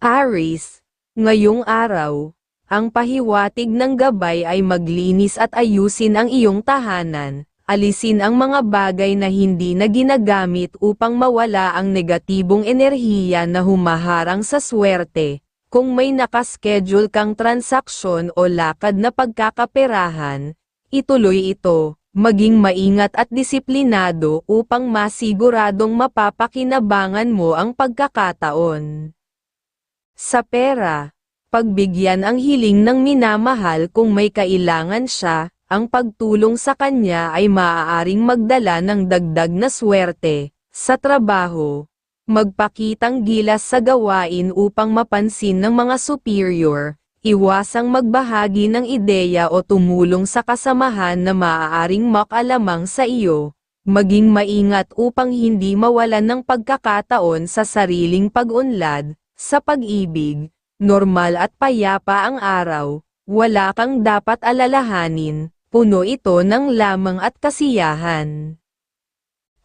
Aris, ngayong araw, ang pahiwatig ng gabay ay maglinis at ayusin ang iyong tahanan, alisin ang mga bagay na hindi na ginagamit upang mawala ang negatibong enerhiya na humaharang sa swerte. Kung may nakaschedule kang transaksyon o lakad na pagkakaperahan, ituloy ito, maging maingat at disiplinado upang masiguradong mapapakinabangan mo ang pagkakataon. Sa pera, pagbigyan ang hiling ng minamahal kung may kailangan siya, ang pagtulong sa kanya ay maaaring magdala ng dagdag na swerte. Sa trabaho, magpakitang gilas sa gawain upang mapansin ng mga superior, iwasang magbahagi ng ideya o tumulong sa kasamahan na maaaring makalamang sa iyo, maging maingat upang hindi mawalan ng pagkakataon sa sariling pag-unlad, sa pag-ibig, normal at payapa ang araw, wala kang dapat alalahanin, puno ito ng lamang at kasiyahan.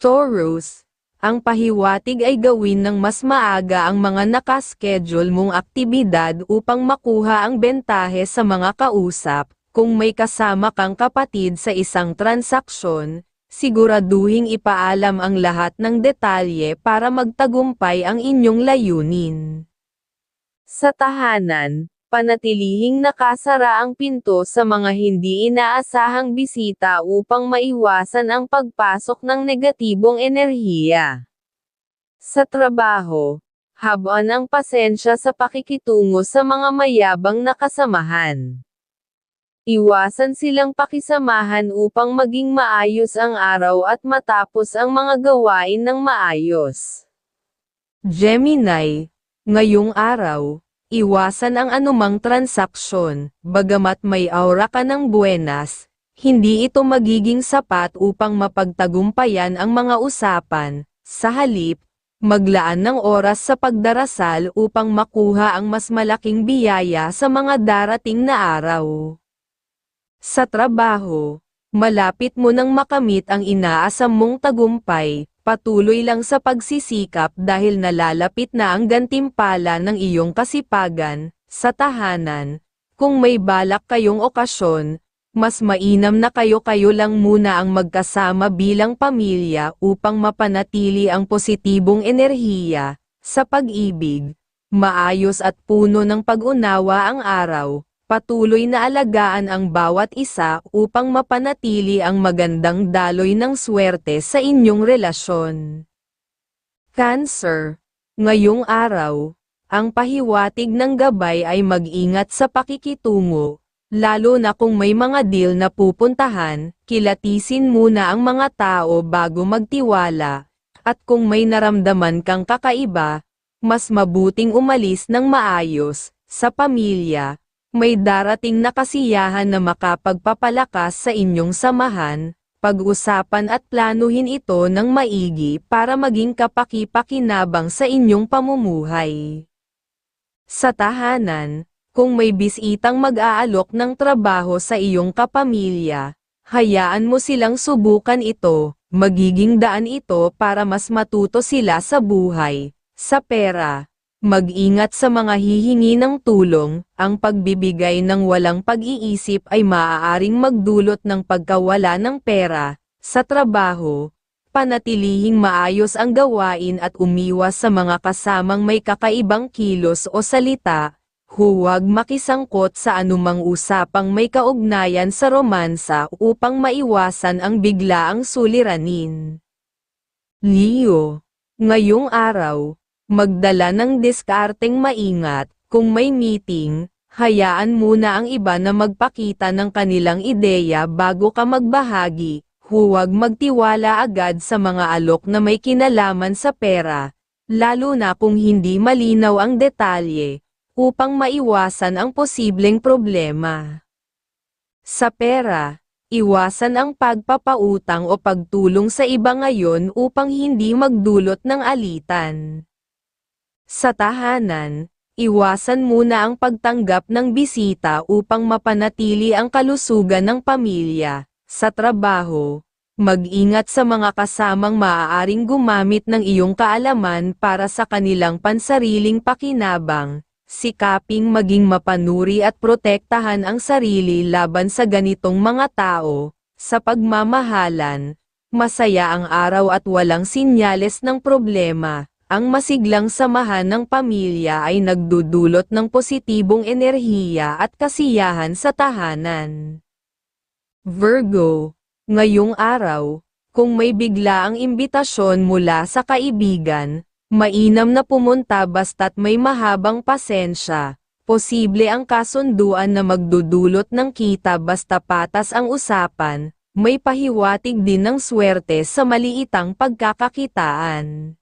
Taurus, ang pahiwatig ay gawin ng mas maaga ang mga nakaschedule mong aktibidad upang makuha ang bentahe sa mga kausap, kung may kasama kang kapatid sa isang transaksyon, siguraduhing ipaalam ang lahat ng detalye para magtagumpay ang inyong layunin. Sa tahanan, panatilihing nakasara ang pinto sa mga hindi inaasahang bisita upang maiwasan ang pagpasok ng negatibong enerhiya. Sa trabaho, habaan ang pasensya sa pakikitungo sa mga mayabang na kasamahan. Iwasan silang pakisamahan upang maging maayos ang araw at matapos ang mga gawain ng maayos. Gemini, ngayong araw, Iwasan ang anumang transaksyon, bagamat may aura ka ng buenas, hindi ito magiging sapat upang mapagtagumpayan ang mga usapan, sa halip, maglaan ng oras sa pagdarasal upang makuha ang mas malaking biyaya sa mga darating na araw. Sa trabaho, malapit mo nang makamit ang inaasam mong tagumpay, Patuloy lang sa pagsisikap dahil nalalapit na ang gantimpala ng iyong kasipagan, sa tahanan, kung may balak kayong okasyon, mas mainam na kayo-kayo lang muna ang magkasama bilang pamilya upang mapanatili ang positibong enerhiya, sa pag-ibig, maayos at puno ng pag-unawa ang araw, Patuloy na alagaan ang bawat isa upang mapanatili ang magandang daloy ng swerte sa inyong relasyon. Cancer, ngayong araw, ang pahiwatig ng gabay ay mag-ingat sa pakikitungo, lalo na kung may mga deal na pupuntahan, kilatisin muna ang mga tao bago magtiwala, at kung may naramdaman kang kakaiba, mas mabuting umalis ng maayos, sa pamilya, may darating na kasiyahan na makapagpapalakas sa inyong samahan, pag-usapan at planuhin ito ng maigi para maging kapaki-pakinabang sa inyong pamumuhay. Sa tahanan, kung may bisitang mag-aalok ng trabaho sa iyong kapamilya, hayaan mo silang subukan ito, magiging daan ito para mas matuto sila sa buhay, sa pera, Mag-ingat sa mga hihingi ng tulong, ang pagbibigay ng walang pag-iisip ay maaaring magdulot ng pagkawala ng pera, sa trabaho, panatilihing maayos ang gawain at umiwas sa mga kasamang may kakaibang kilos o salita, huwag makisangkot sa anumang usapang may kaugnayan sa romansa upang maiwasan ang biglaang suliranin. Leo, ngayong araw, Magdala ng diskarteng maingat, kung may meeting, hayaan muna ang iba na magpakita ng kanilang ideya bago ka magbahagi, huwag magtiwala agad sa mga alok na may kinalaman sa pera, lalo na kung hindi malinaw ang detalye, upang maiwasan ang posibleng problema. Sa pera, iwasan ang pagpapautang o pagtulong sa iba ngayon upang hindi magdulot ng alitan. Sa tahanan, iwasan muna ang pagtanggap ng bisita upang mapanatili ang kalusugan ng pamilya. Sa trabaho, mag-ingat sa mga kasamang maaaring gumamit ng iyong kaalaman para sa kanilang pansariling pakinabang, sikaping maging mapanuri at protektahan ang sarili laban sa ganitong mga tao, sa pagmamahalan, masaya ang araw at walang sinyales ng problema. Ang masiglang samahan ng pamilya ay nagdudulot ng positibong enerhiya at kasiyahan sa tahanan. Virgo, ngayong araw, kung may bigla ang imbitasyon mula sa kaibigan, mainam na pumunta basta't may mahabang pasensya. Posible ang kasunduan na magdudulot ng kita basta patas ang usapan, may pahiwatig din ng swerte sa maliitang pagkakakitaan.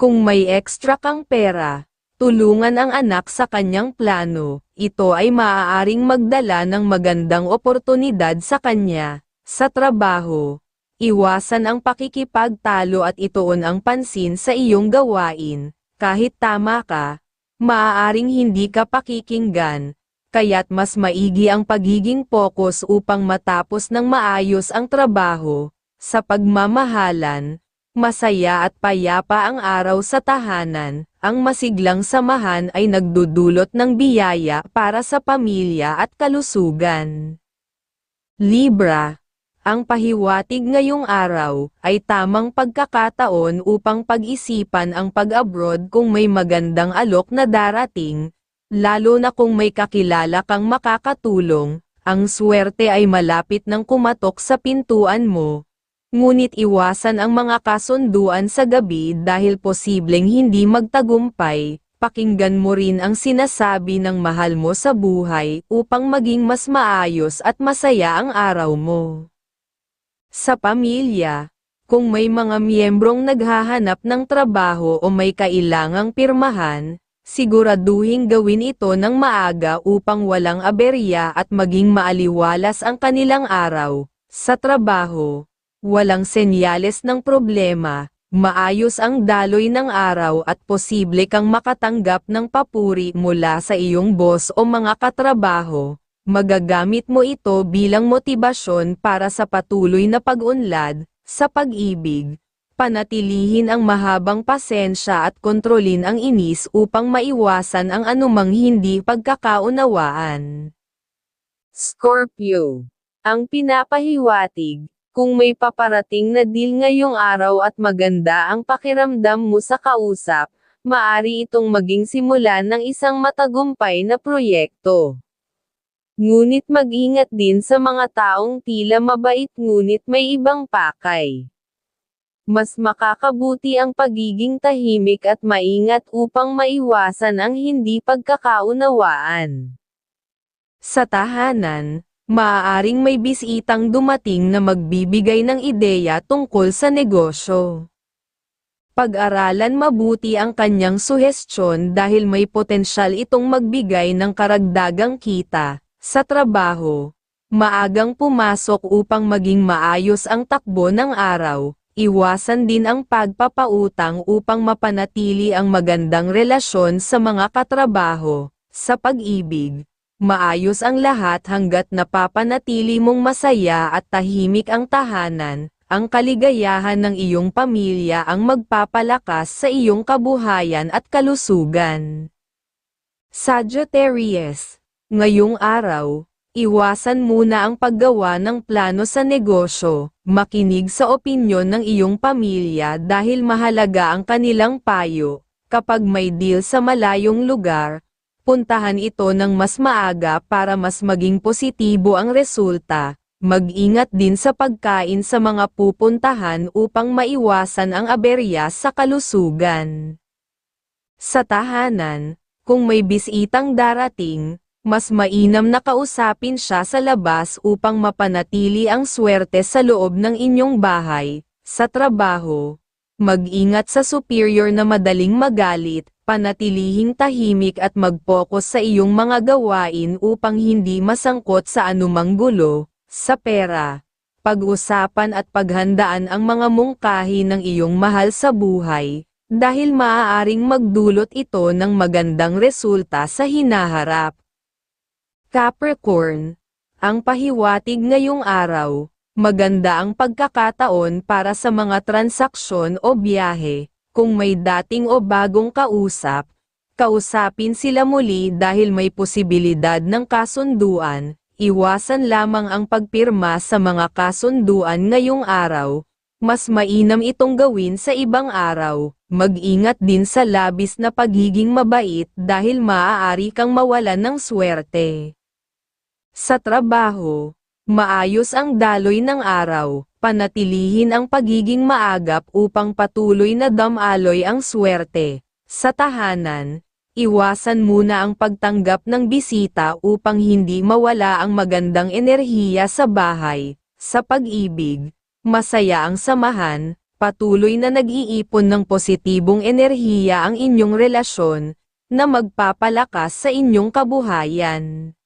Kung may extra kang pera, tulungan ang anak sa kanyang plano, ito ay maaaring magdala ng magandang oportunidad sa kanya. Sa trabaho, iwasan ang pakikipagtalo at ituon ang pansin sa iyong gawain, kahit tama ka, maaaring hindi ka pakikinggan, kaya't mas maigi ang pagiging focus upang matapos ng maayos ang trabaho, sa pagmamahalan, masaya at payapa ang araw sa tahanan, ang masiglang samahan ay nagdudulot ng biyaya para sa pamilya at kalusugan. Libra ang pahiwatig ngayong araw ay tamang pagkakataon upang pag-isipan ang pag-abroad kung may magandang alok na darating, lalo na kung may kakilala kang makakatulong, ang swerte ay malapit ng kumatok sa pintuan mo. Ngunit iwasan ang mga kasunduan sa gabi dahil posibleng hindi magtagumpay, pakinggan mo rin ang sinasabi ng mahal mo sa buhay upang maging mas maayos at masaya ang araw mo. Sa pamilya, kung may mga miyembrong naghahanap ng trabaho o may kailangang pirmahan, siguraduhin gawin ito ng maaga upang walang aberya at maging maaliwalas ang kanilang araw. Sa trabaho, walang senyales ng problema, maayos ang daloy ng araw at posible kang makatanggap ng papuri mula sa iyong boss o mga katrabaho. Magagamit mo ito bilang motibasyon para sa patuloy na pag-unlad, sa pag-ibig, panatilihin ang mahabang pasensya at kontrolin ang inis upang maiwasan ang anumang hindi pagkakaunawaan. Scorpio. Ang pinapahiwatig, kung may paparating na deal ngayong araw at maganda ang pakiramdam mo sa kausap, maari itong maging simulan ng isang matagumpay na proyekto. Ngunit mag-ingat din sa mga taong tila mabait ngunit may ibang pakay. Mas makakabuti ang pagiging tahimik at maingat upang maiwasan ang hindi pagkakaunawaan. Sa tahanan, maaaring may bisitang dumating na magbibigay ng ideya tungkol sa negosyo. Pag-aralan mabuti ang kanyang suhestyon dahil may potensyal itong magbigay ng karagdagang kita. Sa trabaho, maagang pumasok upang maging maayos ang takbo ng araw, iwasan din ang pagpapautang upang mapanatili ang magandang relasyon sa mga katrabaho. Sa pag-ibig, maayos ang lahat hanggat napapanatili mong masaya at tahimik ang tahanan, ang kaligayahan ng iyong pamilya ang magpapalakas sa iyong kabuhayan at kalusugan. Sagittarius Ngayong araw, iwasan muna ang paggawa ng plano sa negosyo, makinig sa opinyon ng iyong pamilya dahil mahalaga ang kanilang payo. Kapag may deal sa malayong lugar, puntahan ito ng mas maaga para mas maging positibo ang resulta. Mag-ingat din sa pagkain sa mga pupuntahan upang maiwasan ang aberya sa kalusugan. Sa tahanan, kung may bisitang darating, mas mainam na kausapin siya sa labas upang mapanatili ang swerte sa loob ng inyong bahay, sa trabaho. Mag-ingat sa superior na madaling magalit, panatilihing tahimik at mag-focus sa iyong mga gawain upang hindi masangkot sa anumang gulo, sa pera. Pag-usapan at paghandaan ang mga mungkahi ng iyong mahal sa buhay, dahil maaaring magdulot ito ng magandang resulta sa hinaharap. Capricorn, ang pahiwatig ngayong araw, maganda ang pagkakataon para sa mga transaksyon o biyahe, kung may dating o bagong kausap, Kausapin sila muli dahil may posibilidad ng kasunduan, iwasan lamang ang pagpirma sa mga kasunduan ngayong araw, mas mainam itong gawin sa ibang araw, mag-ingat din sa labis na pagiging mabait dahil maaari kang mawalan ng swerte. Sa trabaho, maayos ang daloy ng araw, panatilihin ang pagiging maagap upang patuloy na damaloy ang swerte. Sa tahanan, iwasan muna ang pagtanggap ng bisita upang hindi mawala ang magandang enerhiya sa bahay. Sa pag-ibig, masaya ang samahan, patuloy na nag-iipon ng positibong enerhiya ang inyong relasyon, na magpapalakas sa inyong kabuhayan.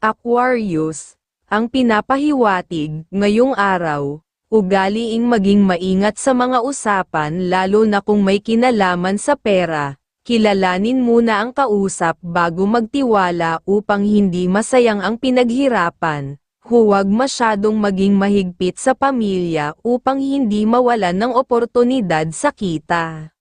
Aquarius, ang pinapahiwatig ngayong araw, ugaliing maging maingat sa mga usapan lalo na kung may kinalaman sa pera, kilalanin muna ang kausap bago magtiwala upang hindi masayang ang pinaghirapan, huwag masyadong maging mahigpit sa pamilya upang hindi mawalan ng oportunidad sa kita.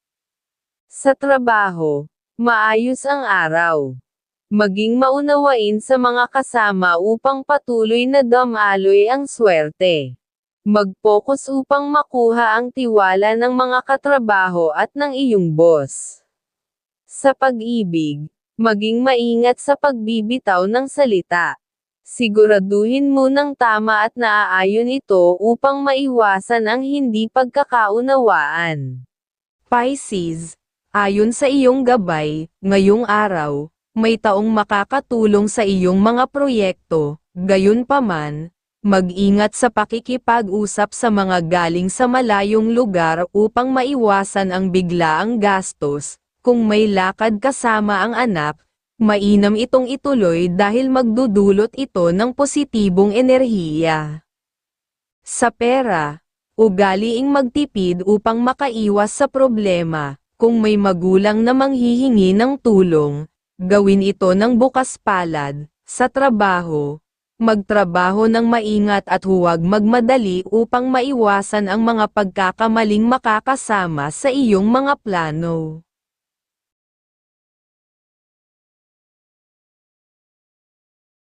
Sa trabaho, maayos ang araw maging maunawain sa mga kasama upang patuloy na damaloy ang swerte. Mag-focus upang makuha ang tiwala ng mga katrabaho at ng iyong boss. Sa pag-ibig, maging maingat sa pagbibitaw ng salita. Siguraduhin mo ng tama at naaayon ito upang maiwasan ang hindi pagkakaunawaan. Pisces, ayon sa iyong gabay, ngayong araw, may taong makakatulong sa iyong mga proyekto, gayunpaman, mag-ingat sa pakikipag-usap sa mga galing sa malayong lugar upang maiwasan ang biglaang gastos, kung may lakad kasama ang anak, mainam itong ituloy dahil magdudulot ito ng positibong enerhiya. Sa pera, ugaliing magtipid upang makaiwas sa problema, kung may magulang na manghihingi ng tulong, Gawin ito ng bukas palad, sa trabaho, magtrabaho ng maingat at huwag magmadali upang maiwasan ang mga pagkakamaling makakasama sa iyong mga plano.